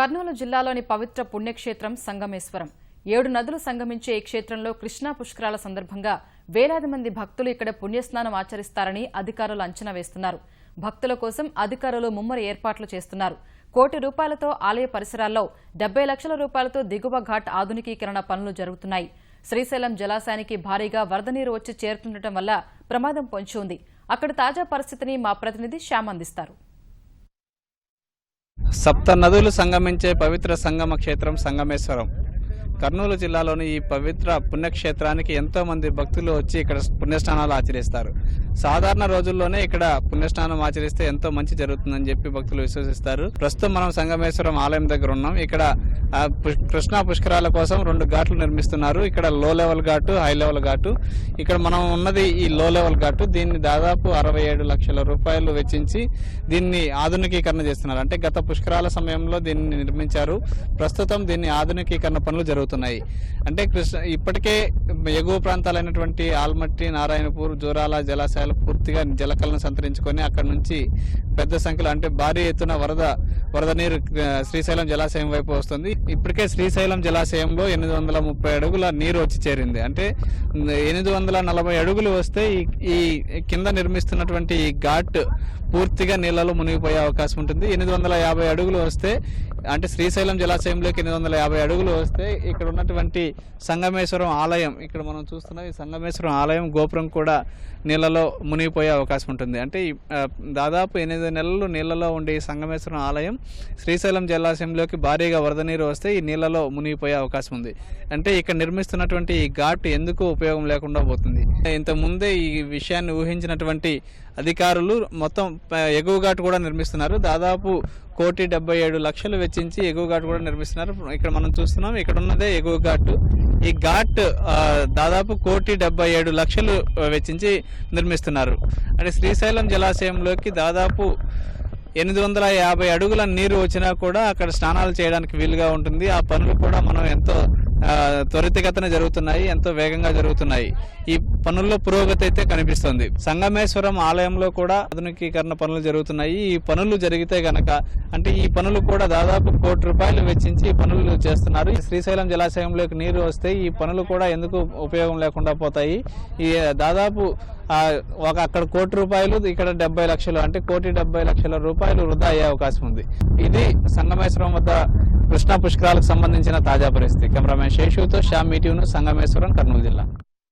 కర్నూలు జిల్లాలోని పవిత్ర పుణ్యక్షేత్రం సంగమేశ్వరం. ఏడు నదులు సంగమించే ఈ క్షేత్రంలో కృష్ణా పుష్కరాల సందర్భంగా వేలాది మంది భక్తులు ఇక్కడ పుణ్యస్నానం ఆచరిస్తారని అధికారులు అంచనా వేస్తున్నారు. భక్తుల కోసం అధికారులు ముమ్మర ఏర్పాట్లు చేస్తున్నారు. కోటి రూపాయలతో ఆలయ పరిసరాల్లో డెబ్బై లక్షల రూపాయలతో దిగువ ఘాట్ ఆధునికీకరణ పనులు జరుగుతున్నాయి. శ్రీశైలం జలాశయానికి భారీగా వరద నీరు వచ్చి చేరుతుండటం వల్ల ప్రమాదం పొంచి ఉంది. అక్కడ తాజా పరిస్థితిని మా ప్రతినిధి శ్యామ్ అందిస్తారు. సప్త నదులు సంగమించే పవిత్ర సంగమ క్షేత్రం సంగమేశ్వరం. కర్నూలు జిల్లాలోని ఈ పవిత్ర పుణ్యక్షేత్రానికి ఎంతో మంది భక్తులు వచ్చి ఇక్కడ పుణ్యస్నానాలు ఆచరిస్తారు. సాధారణ రోజుల్లోనే ఇక్కడ పుణ్యస్నానం ఆచరిస్తే ఎంతో మంచి జరుగుతుందని చెప్పి భక్తులు విశ్వసిస్తారు. ప్రస్తుతం మనం సంగమేశ్వరం ఆలయం దగ్గర ఉన్నాం. ఇక్కడ కృష్ణా పుష్కరాల కోసం రెండు ఘాట్లు నిర్మిస్తున్నారు. ఇక్కడ లో లెవెల్ ఘాటు హై లెవెల్ ఘాటు. ఇక్కడ మనం ఉన్నది ఈ లో లెవెల్ ఘాటు. దీన్ని దాదాపు అరవై ఏడు లక్షల రూపాయలు వెచ్చించి దీన్ని ఆధునికీకరణ చేస్తున్నారు. అంటే గత పుష్కరాల సమయంలో దీన్ని నిర్మించారు. ప్రస్తుతం దీన్ని ఆధునికీకరణ పనులు జరుగుతున్నాయి. అంటే కృష్ణ ఇప్పటికే ఎగువ ప్రాంతాలైనటువంటి ఆల్మట్టి నారాయణపూర్ జోరాల జలాశయాలు పూర్తిగా జలకలను సంతరించుకొని అక్కడ నుంచి పెద్ద సంఖ్యలో అంటే భారీ ఎత్తున వరద వరద నీరు శ్రీశైలం జలాశయం వైపు వస్తుంది. ఇప్పటికే శ్రీశైలం జలాశయంలో ఎనిమిది వందల ముప్పై అడుగుల నీరు వచ్చి చేరింది. అంటే ఎనిమిది వందల నలభై అడుగులు వస్తే ఈ ఈ కింద నిర్మిస్తున్నటువంటి ఈ ఘాట్ పూర్తిగా నీళ్ళలో మునిగిపోయే అవకాశం ఉంటుంది. ఎనిమిది వందల యాభై అడుగులు వస్తే అంటే శ్రీశైలం జలాశయంలోకి ఎనిమిది వందల యాభై అడుగులు వస్తే ఇక్కడ ఉన్నటువంటి సంగమేశ్వరం ఆలయం ఇక్కడ మనం చూస్తున్నాం ఈ సంగమేశ్వరం ఆలయం గోపురం కూడా నీళ్ళలో మునిగిపోయే అవకాశం ఉంటుంది. అంటే దాదాపు ఎనిమిది నెలలు నీళ్ళలో ఉండే ఈ సంగమేశ్వరం ఆలయం శ్రీశైలం జలాశయంలోకి భారీగా వరద నీరు వస్తే ఈ నీళ్ళలో మునిగిపోయే అవకాశం ఉంది. అంటే ఇక్కడ నిర్మిస్తున్నటువంటి ఈ ఘాట్ ఎందుకు ఉపయోగం లేకుండా పోతుంది? ఇంత ముందే ఈ విషయాన్ని ఊహించినటువంటి అధికారులు మొత్తం ఎగువ ఘాట్ కూడా నిర్మిస్తున్నారు. దాదాపు కోటి డెబ్బై ఏడు లక్షలు వెచ్చించి ఎగువ ఘాట్ కూడా నిర్మిస్తున్నారు. ఇక్కడ మనం చూస్తున్నాం ఇక్కడ ఉన్నదే ఎగువ ఘాట్. ఈ ఘాట్ దాదాపు కోటి డెబ్బై ఏడు లక్షలు వెచ్చించి నిర్మిస్తున్నారు. అంటే శ్రీశైలం జలాశయంలోకి దాదాపు ఎనిమిది వందల యాభై అడుగుల నీరు వచ్చినా కూడా అక్కడ స్నానాలు చేయడానికి వీలుగా ఉంటుంది. ఆ పనులు కూడా మనం ఎంతో త్వరితగతన జరుగుతున్నాయి ఎంతో వేగంగా జరుగుతున్నాయి. ఈ పనుల్లో పురోగతి అయితే కనిపిస్తుంది. సంగమేశ్వరం ఆలయంలో కూడా ఆధునికీకరణ పనులు జరుగుతున్నాయి. ఈ పనులు జరిగితే గనక అంటే ఈ పనులు కూడా దాదాపు కోటి రూపాయలు వెచ్చించి ఈ పనులు చేస్తున్నారు. ఈ శ్రీశైలం జలాశయంలోకి నీరు వస్తే ఈ పనులు కూడా ఎందుకు ఉపయోగం లేకుండా పోతాయి? ఈ దాదాపు ఒక అక్కడ కోటి రూపాయలు ఇక్కడ డెబ్బై లక్షలు అంటే కోటి డెబ్బై లక్షల రూపాయలు వృధా అయ్యే అవకాశం ఉంది. ఇది సంగమేశ్వరం వద్ద కృష్ణా పుష్కరాలకు సంబంధించిన తాజా పరిస్థితి. కెమెరామెన్ శేషుతో శ్యామ్ మీటివ్ను సంగమేశ్వరం కర్నూలు జిల్లా.